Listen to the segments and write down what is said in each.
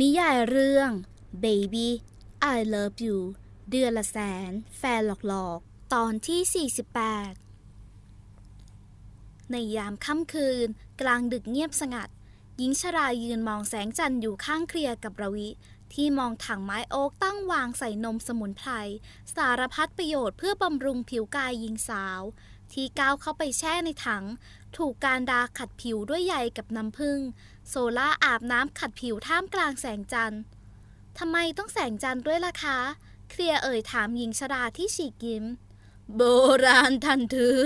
นิยายเรื่อง Baby I Love You เดือนละแสน แฟนหลอกๆ ตอนที่ 48 ในยามค่ำคืน กลางดึกเงียบสงัด หญิงชรายืนมองแสงจันทร์อยู่ข้างเคลียร์กับระวิ ที่มองถังไม้โอ๊กตั้งวางใส่นมสมุนไพร สารพัดประโยชน์เพื่อบำรุงผิวกายหญิงสาว ที่ก้าวเข้าไปแช่ในถัง ถูกการดาขัดผิวด้วยใยกับน้ำผึ้งโซล่าอาบน้ำขัดผิวท่ามกลางแสงจันทร์ทำไมต้องแสงจันทร์ด้วยล่ะคะ เคลียเอ่ยถามหญิงชราที่ฉีกยิ้ม โบราณท่านถือ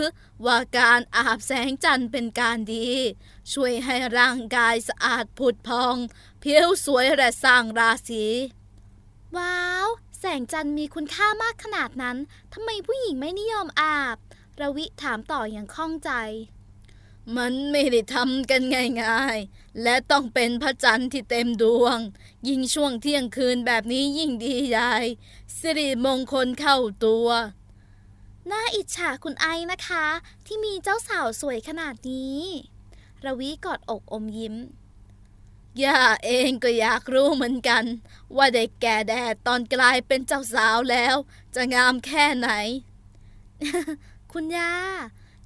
ว่าการอาบแสงจันทร์เป็นการดี ช่วยให้ร่างกายสะอาดผุดพองผิวสวยและสร้างราศีว้าว แสงจันทร์มีคุณค่ามากขนาดนั้น ทำไมผู้หญิงไม่นิยมอาบ ระวิถามต่ออย่างข้องใจ มันไม่ได้ทำกันง่ายๆ และต้องเป็นพระจันทร์ที่เต็มดวง ยิ่งช่วงเที่ยงคืนแบบนี้ยิ่งดีใหญ่สิริมงคลเข้าตัวน่าอิจฉาคุณไอนะคะ ที่มีเจ้าสาวสวยขนาดนี้ระวิกอดอกอมยิ้ม ย่าเองก็อยากรู้เหมือนกัน ว่าได้แก่แดดตอนกลายเป็นเจ้าสาวแล้ว จะงามแค่ไหน คุณย่า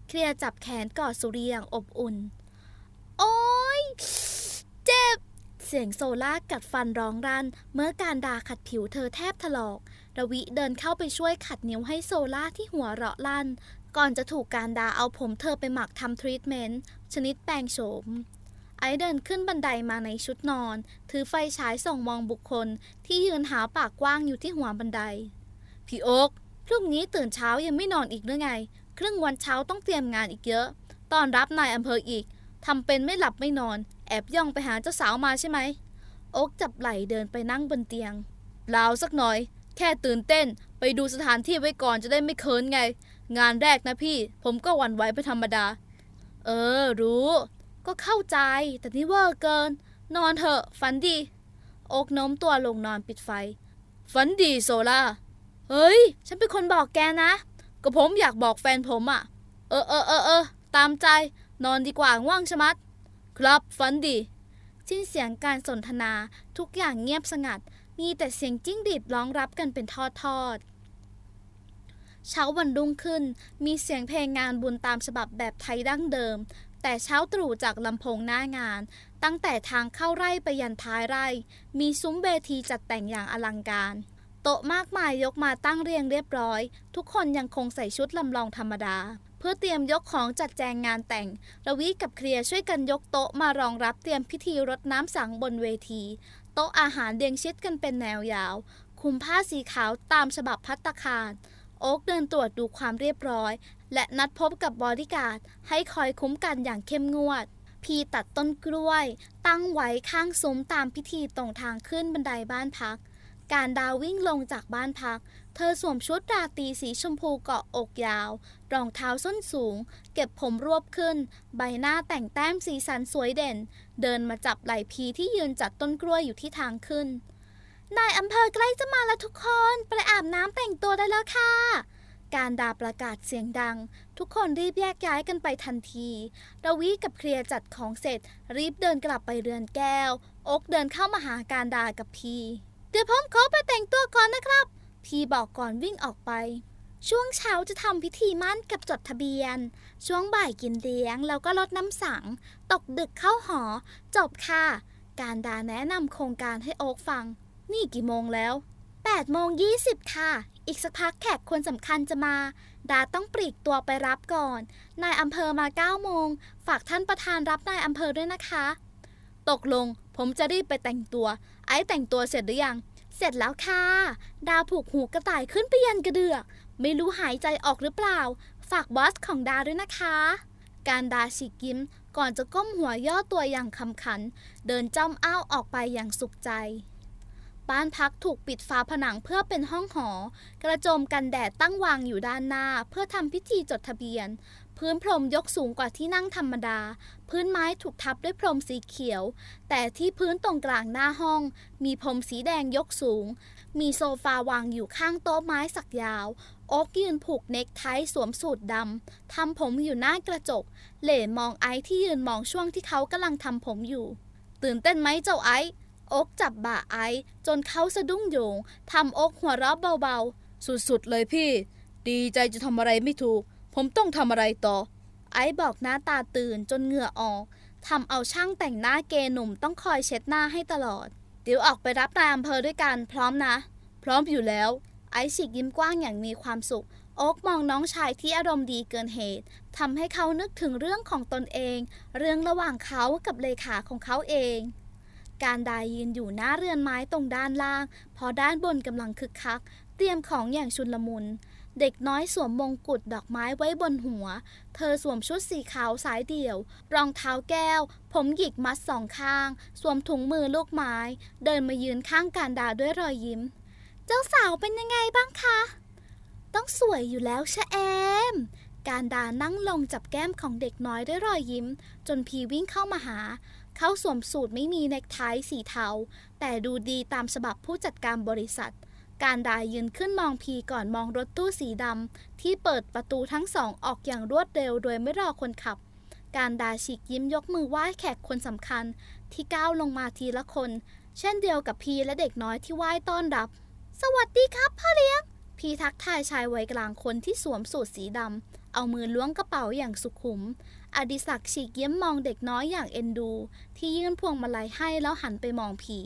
เคลียร์จับแขนกอดสุรีอย่างอบอุ่น โอ๊ยเจ็บ เสียงโซล่ากัดฟันร้องรัน เมื่อการดาขัดผิวเธอแทบถลอก ระวิเดินเข้าไปช่วยขัดนิ้วให้โซล่าที่หัวเราะลั่น ก่อนจะถูกการดาเอาผมเธอไปหมักทำทรีทเมนต์ชนิดแปลงโฉมไอเดินขึ้นบันไดมาในชุดนอน ถือไฟฉายส่องมองบุคคลที่ยืนหาปากกว้างอยู่ที่หัวบันได พี่โอ๊ก รุ่งนี้ตื่นเช้ายังไม่นอนอีกหรือไง ครึ่งวันเช้าต้องเตรียมงานอีกเยอะตอนรับนายอำเภออีกทำเป็นไม่หลับไม่นอน แอบย่องไปหาเจ้าสาวมาใช่ไหมโอ๊กจับไหล่เดินไปนั่งบนเตียงล่าสักหน่อย แค่ตื่นเต้น ไปดูสถานที่ไว้ก่อนจะได้ไม่เคินไง งานแรกนะพี่ ผมก็หวั่นไหวไปนธรรมดา เออ รู้ ก็เข้าใจ แต่นี่เวอร์เกิน นอนเถอะ ฝันดี โอ๊กโน้มตัวลงนอนปิดไฟ ฝันดีโซล่า เฮ้ย ฉันเป็นคนบอกแกนะ ก็ผมอยากบอกแฟนผมอะ่ะ เออเออเออเออตามใจ นอนดีกว่าง่วงชะมัด ครับฝันดีสิ้นเสียงการสนทนาทุกอย่างเงียบสงัด มีแต่เสียงจิ้งหรีดร้องรับกันเป็นทอดทอดเช้าวันรุ่งขึ้น มีเสียงเพลงงานบุญตามฉบับแบบไทยดั้งเดิม แต่เช้าตรู่จากลำโพงหน้างาน ตั้งแต่ทางเข้าไร่ไปยันท้ายไร่ มีซุ้มเวทีจัดแต่งอย่างอลังการ โต๊ะมากมายยกมาตั้งเรียงเรียบร้อย ทุกคนยังคงใส่ชุดลำลองธรรมดา เพื่อเตรียมยกของจัดแจงงานแต่ง ระวิกับเคลียร์ช่วยกันยกโต๊ะมารองรับเตรียมพิธีรดน้ำสังบนเวที โต๊ะอาหารเรียงชิดกันเป็นแนวยาว คุมผ้าสีขาวตามฉบับพัตตาคาร โอ๊กเดินตรวจดูความเรียบร้อย และนัดพบกับบอดี้การ์ดให้คอยคุ้มกันอย่างเข้มงวดพีตัดต้นกล้วย ตั้งไว้ข้างซุ้มตามพิธีตรงทางขึ้นบันไดบ้านพัก การดาววิ่งลงจากบ้านพัก เธอสวมชุดราตรีสีชมพูเกาะอกยาว รองเท้าส้นสูง เก็บผมรวบขึ้น ใบหน้าแต่งแต้มสีสันสวยเด่น เดินมาจับไหล่พีที่ยืนจัดต้นกล้วยอยู่ที่ทางขึ้น นายอำเภอใกล้จะมาแล้วทุกคน ไปอาบน้ำแต่งตัวได้แล้วค่ะ การดาประกาศเสียงดัง ทุกคนรีบแยกย้ายกันไปทันทีระวิกับเคลียร์จัดของเสร็จ รีบเดินกลับไปเรือนแก้ว อกเดินเข้ามาหาการดากับพี เดี๋ยวผมขอไปแต่งตัวก่อนนะครับ พี่บอกก่อนวิ่งออกไป ช่วงเช้าจะทำพิธีมั่นกับจดทะเบียน ช่วงบ่ายกินเลี้ยงแล้วก็ลดน้ำสัง ตกดึกเข้าหอ จบค่ะ การดาแนะนำโครงการให้โอ๊กฟัง นี่กี่โมงแล้ว8โมง20 ค่ะ อีกสักพักแขกคนสำคัญจะมา ดาต้องปลีกตัวไปรับก่อน นายอำเภอมา9โมง ฝากท่านประธานรับนายอำเภอด้วยนะคะ ตกลงผมจะรีบไปแต่งตัว ไอ้แต่งตัวเสร็จหรือยัง เสร็จแล้วค่ะ ดาผูกหูกระต่ายขึ้นไปยันกระเดือก ไม่รู้หายใจออกหรือเปล่า ฝากบอสของดาด้วยนะคะ การดาฉีกยิ้มก่อนจะก้มหัวย่อตัวอย่างคำขัน เดินจ้ำอ้าวออกไปอย่างสุขใจ บ้านพักถูกปิดฝาผนังเพื่อเป็นห้องหอ กระโจมกันแดดตั้งวางอยู่ด้านหน้า เพื่อทำพิธีจดทะเบียน พื้นพรมยกสูงกว่าที่นั่งธรรมดา พื้นไม้ถูกทับด้วยพรมสีเขียว แต่ที่พื้นตรงกลางหน้าห้อง มีพรมสีแดงยกสูง มีโซฟาวางอยู่ข้างโต๊ะไม้สักยาว โอ๊กยืนผูกเน็กไทสวมสูทดำ ทำผมอยู่หน้ากระจก เหล่มองไอซ์ที่ยืนมองช่วงที่เขากำลังทำผมอยู่ ตื่นเต้นไหมเจ้าไอซ์โอ๊กจับบ่าไอซ์จนเขาสะดุ้งโยงทำโอ๊กหัวเราะเบาๆ สุดๆเลยพี่ ดีใจจะทำอะไรไม่ถูก ผมต้องทำอะไรต่อ ไอซ์บอกหน้าตาตื่นจนเหงื่อออกทำเอาช่างแต่งหน้าเกยหนุ่มต้องคอยเช็ดหน้าให้ตลอด เดี๋ยวออกไปรับนายอำเภอด้วยกันพร้อมนะ พร้อมอยู่แล้ว ไอซ์ฉีกยิ้มกว้างอย่างมีความสุข โอ๊กมองน้องชายที่อารมณ์ดีเกินเหตุทำให้เขานึกถึงเรื่องของตนเอง เรื่องระหว่างเขากับเลขาของเขาเอง การดายืนอยู่หน้าเรือนไม้ตรงด้านล่าง พอด้านบนกำลังคึกคัก เตรียมของอย่างชุนลมุน เด็กน้อยสวมมงกุฎดอกไม้ไว้บนหัว เธอสวมชุดสีขาวสายเดี่ยว รองเท้าแก้ว ผมหยิกมัดสองข้าง สวมถุงมือลูกไม้ เดินมายืนข้างการดาด้วยรอยยิ้ม เจ้าสาวเป็นยังไงบ้างคะ ต้องสวยอยู่แล้วชะแอม การดานั่งลงจับแก้มของเด็กน้อยด้วยรอยยิ้ม จนพีวิ่งเข้ามาหา เขาสวมสูทไม่มีเนคไทสีเทา แต่ดูดีตามฉบับผู้จัดการบริษัท การดายืนขึ้นมองพีก่อนมองรถตู้สีดำที่เปิดประตูทั้งสองออกอย่างรวดเร็วโดยไม่รอคนขับ การดาฉีกยิ้มยกมือไหว้แขกคนสำคัญ ที่ก้าวลงมาทีละคน เช่นเดียวกับพีและเด็กน้อยที่ไหว้ต้อนรับ สวัสดีครับพ่อเลี้ยง พีทักทายชายวัยกลางคนที่สวมสูทสีดำเอามือล้วงกระเป๋าอย่างสุขุม อดิศักดิ์ฉีกยิ้มมองเด็กน้อยอย่างเอ็นดู ที่ยื่นพวงมาลัยให้แล้วหันไปมองพี